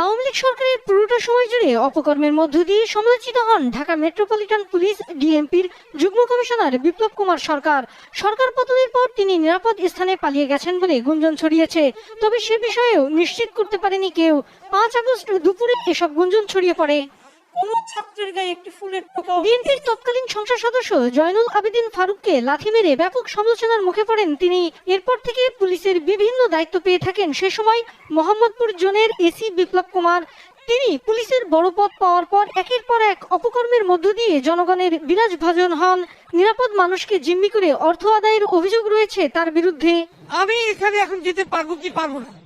Fascist সরকারের পুরোটা সময় জুড়ে অপকর্মের মধ্য দিয়ে সমালোচিত হন ঢাকা মেট্রোপলিটন পুলিশ ডিএমপির যুগ্ম কমিশনার বিপ্লব কুমার সরকার। সরকার পতনের পর তিনি নিরাপদ স্থানে পালিয়ে গেছেন বলে গুঞ্জন ছড়িয়েছে। তবে সে বিষয়েও নিশ্চিত করতে পারেনি কেউ। পাঁচ আগস্ট দুপুরে এসব গুঞ্জন ছড়িয়ে পড়ে। তৎকালীন সংসদ সদস্য জয়নুল আবেদিন ফারুককে লাথি মেরে ব্যাপক সমালোচনার মুখে পড়েন তিনি। এরপর পুলিশের বিভিন্ন দায়িত্ব পেয়ে থাকেন সে সময় জোনের এসি বিপ্লব কুমার। তিনি পুলিশের বড় পদ পাওয়ার পর একের পর এক অপকর্মের মধ্য দিয়ে জনগণের বিরাজ ভাজন হন। নিরাপদ মানুষকে জিম্মি করে অর্থ আদায়ের অভিযোগ রয়েছে তার বিরুদ্ধে। আমি এখানে এখন যেতে পারব কি পারব না?